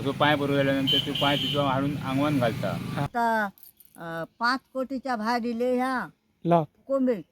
असो पाय बरोबर झाल्यानंतर तो पाय तिथं हाडून अंगवान घालता. आता अं, पाच कोटीच्या बाहेर दिले ह्या. कोंबडी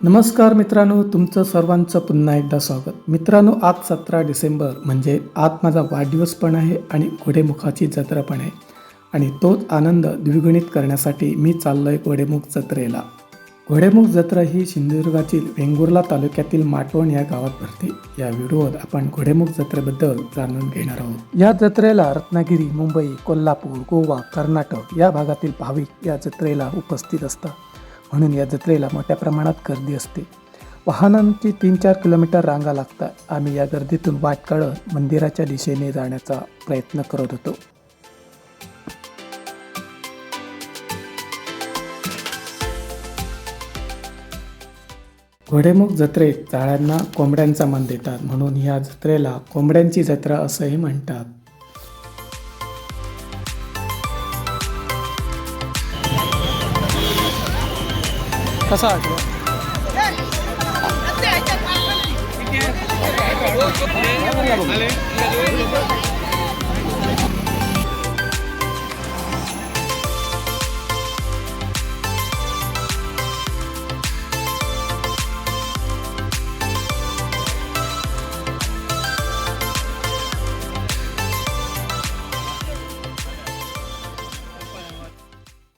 नमस्कार मित्रांनो तुमचं सर्वांचं पुन्हा एकदा स्वागत. मित्रांनो आज सतरा डिसेंबर म्हणजे आज माझा वाढदिवस पण आहे आणि घोडेमुखाची जत्रा पण आहे. आणि तोच आनंद द्विगुणित करण्यासाठी मी चाललो आहे घोडेमुख जत्रेला. घोडेमुख जत्रा ही सिंधुदुर्गातील वेंगुर्ला तालुक्यातील माटवण या गावात भरते. या व्हिडिओत आपण घोडेमुख जत्रेबद्दल जाणून घेणार आहोत. या जत्रेला रत्नागिरी मुंबई कोल्हापूर गोवा कर्नाटक या भागातील भाविक या जत्रेला उपस्थित असतात. म्हणून या जत्रेला मोठ्या प्रमाणात गर्दी असते. वाहनांची तीन चार किलोमीटर रांगा लागतात. आम्ही या गर्दीतून वाट काढत मंदिराच्या दिशेने जाण्याचा प्रयत्न करत होतो. घोडेमुख जत्रेत जाळ्यांना कोंबड्यांचा मान देतात म्हणून या जत्रेला कोंबड्यांची जत्रा असंही म्हणतात. कसा वाटलं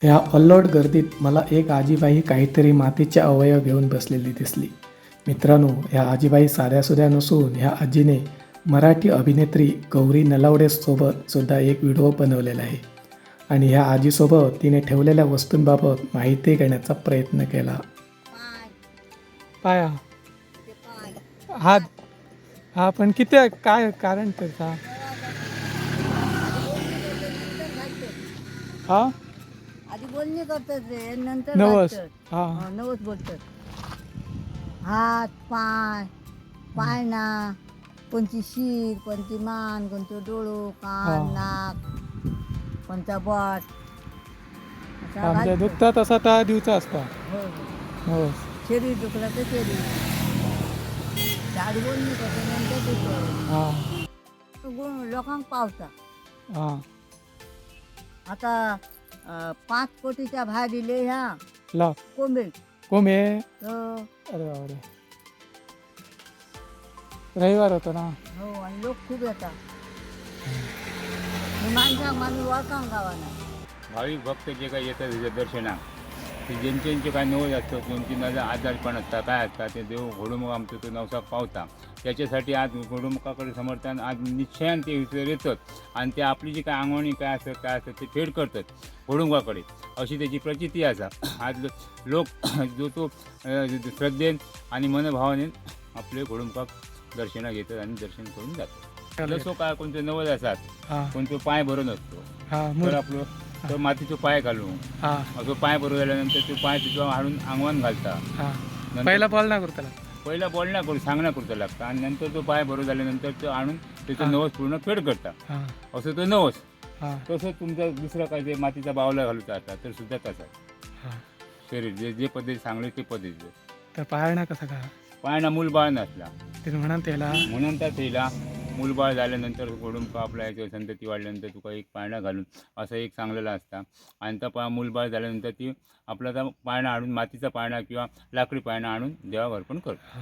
ह्या अल्लोट गर्दीत मला एक आजीबाई काहीतरी मातीचे अवयव घेऊन बसलेली दिसली. मित्रांनो ह्या आजीबाई साध्यासुध्या नसून ह्या आजीने मराठी अभिनेत्री गौरी नलावडेसोबत सुद्धा एक व्हिडिओ बनवलेला आहे. आणि ह्या आजीसोबत तिने ठेवलेल्या वस्तूंबाबत माहिती घेण्याचा प्रयत्न केला. पाय. पाया हा हा पण किती काय कारण त्याचा? हा? बोलणी करतात रे. नंतर नवस. घालतात. हा. हो, नवस बोलतात. हात पाय पाय ना. कोणती शीर कोणती मान कोणतं डोळो कान हा. नाक कोणता बट. असा आमच्या घालतात. दुखतात असा त्या दिवचा असता हो, हो. हो शरीर दुखलं तर शरीर. झाड बोलणी करते नंतर दुखतं. हा. गुण लोकांक पावता हा. आता अं, पाच कोटीच्या बाहेर दिले ह्या. लाव कोंबडी कोमे हो. अरे बापरे. रविवार होता ना? हो आणि लोक खूप येतात. मी माणसाक माणूस वळखांक गावाना भाविक भक्त जे काही येतात तिच्या दर्शनाक ते ज्यांचे ज्यांचे काय नवज असतात कोणती नजर आजारपण असतात काय असतात ते देव घोडमुख आमचं तो नवसा पावता. त्याच्यासाठी आज घोडमुखाकडे समर्थन आज निश्चयान ते इथं येतात आणि ते आपली जी काय अंगवणी काय असतात काय असतात ते फेड करतात घोडमुखाकडे. अशी त्याची प्रचिती असा. आज लोक जो तो श्रद्धेन आणि मनभावाने आपले घोडमुखाक दर्शना घेतात आणि दर्शन करून जातात. जसो काय कोणते नवज असतात कोणतो पाय भरून असतो तर आपलं तर मातीचो पाय घालू हा. असो पाय बरोबर झाल्यानंतर तो पाय तिथं हाडून अंगवान घालता. हा. नंतर- पहिला बॉल ना करताला पहिला बॉल ना करू सांगणं करता लागता आणि नंतर तो पाय बरोबर झाल्यानंतर तो आणून त्याचं हा. नवस पूर्ण फेड करता. हा. असं तो नवस. हा. तसंच तुमचा दुसरा काय ते मातीचा बावला घालूचा असता तर सुद्धा तसा. हा. शरीर जे जे पद्धती सांगले ते पद्धतीचे. तर पाळणा कसा का? पायना मूलबाळ नसला. ते म्हणा त्याला. म्हणून त्या थैला मूलबाळ झाल्यानंतर ओढून का आपला याच्या संतती वाढल्यानंतर तुका एक पाळणा घालून असं एक सांगलेलं असता. आणि त्या पा मूलबाळ झाल्यानंतर ती आपला त्या पाळणा आणून मातीचा पाळणा किंवा लाकडी पाळणा आणून देवावर अर्पण करतो.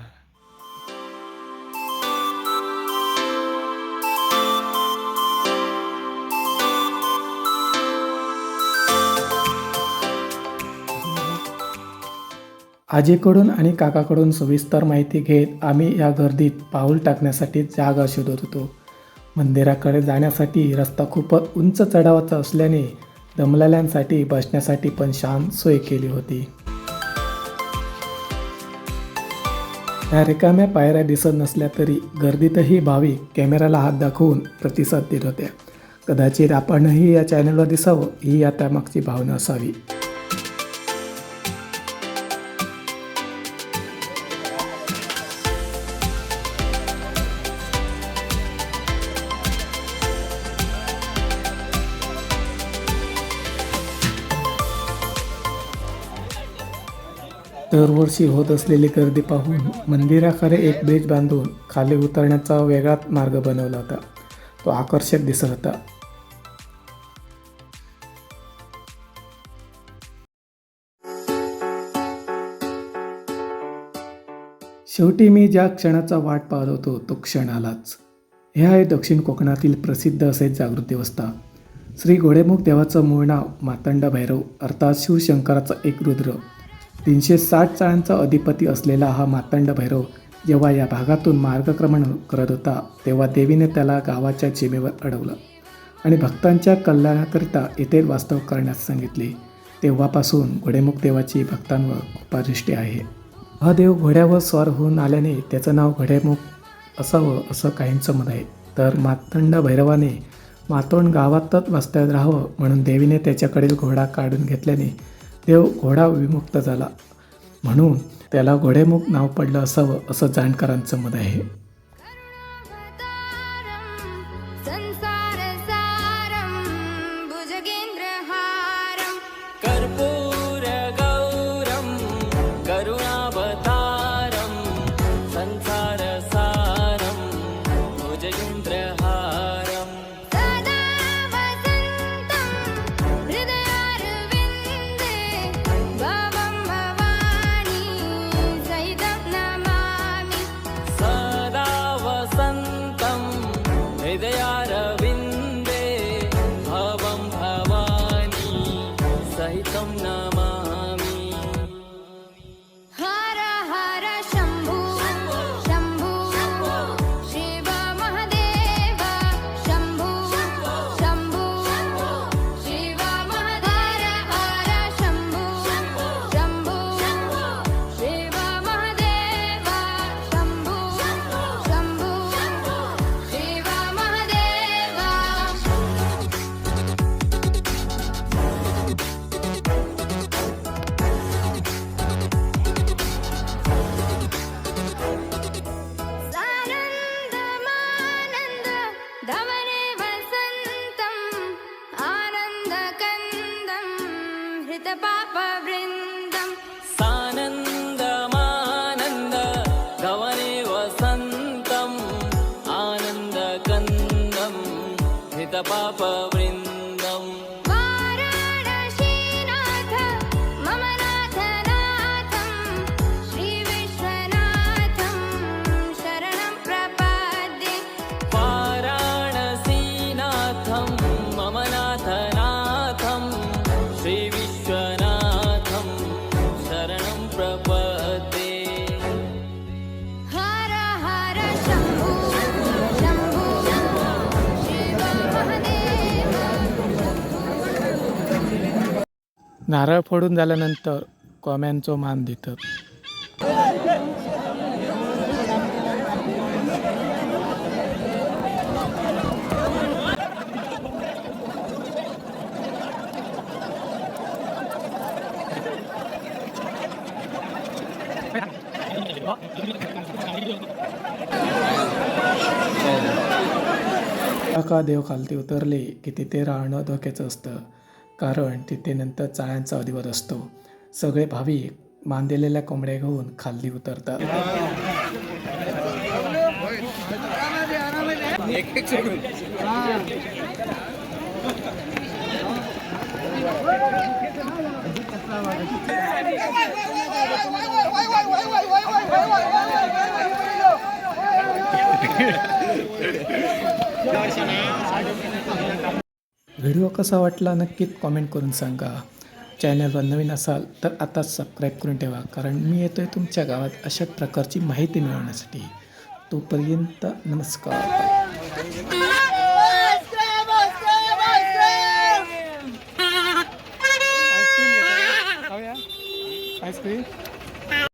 आजीकडून आणि काकाकडून सविस्तर माहिती घेत आम्ही या गर्दीत पाऊल टाकण्यासाठी जागा शोधत होतो. मंदिराकडे जाण्यासाठी रस्ता खूपच उंच चढावाचा असल्याने दमलेल्यांसाठी बसण्यासाठी पण शान सोय केली होती. या रिकाम्या पायऱ्या दिसत नसल्या तरी गर्दीतही भाविक कॅमेऱ्याला हात दाखवून प्रतिसाद देत होत्या कदाचित आपणही या चॅनलवर दिसावं ही या त्यामागची भावना असावी. दरवर्षी होत असलेली गर्दी पाहून मंदिराकडे एक ब्रिज बांधून खाली उतरण्याचा वेगळाच मार्ग बनवला होता. तो आकर्षक दिसत होता. शेवटी मी ज्या क्षणाचा वाट पाहत होतो तो क्षण आलाच. हे आहे दक्षिण कोकणातील प्रसिद्ध असे जागृत देवस्थान. श्री घोडेमुख देवाचं मूळ नाव मातंड भैरव अर्थात शिवशंकराचा एक रुद्र. तीनशे साठ चाळांचा अधिपती असलेला हा मातंड भैरव जेव्हा या भागातून मार्गक्रमण करत होता तेव्हा देवीने त्याला गावाच्या सीमेवर अडवलं आणि भक्तांच्या कल्याणाकरिता येथे वास्तव करण्यास सांगितले. तेव्हापासून घोडेमुख देवाची भक्तांवर कृपादृष्टी आहे. हा देव घोड्यावर स्वार होऊन आल्याने त्याचं नाव घोडेमुख असावं असं काहींचं मत आहे. तर मातंड भैरवाने मातोंड गावातच वास्तव्यात राहावं म्हणून देवीने त्याच्याकडील घोडा काढून घेतल्याने देव घोडा विमुक्त झाला. म्हणून त्याला घोडेमुख नाव पडलं असावं असं जाणकारांचं मत आहे. the Papa नारळ फोडून झाल्यानंतर कोम्यांचो मान देतात. का देव खालती उतरले की तिथे राहणं धोक्याचं असतं. कारण तिथे नंतर चाळ्यांचा अधिवत असतो. सगळे भाविक मांदिलेल्या कोंबड्या घेऊन खाली उतरतात. व्हिडिओ कसा वाटला नक्कीच कॉमेंट करून सांगा. चॅनलवर नवीन असाल तर आताच सबस्क्राईब करून ठेवा कारण मी येतो आहे तुमच्या गावात अशा प्रकारची माहिती मिळवण्यासाठी. तोपर्यंत नमस्कार. आईस्क्रीम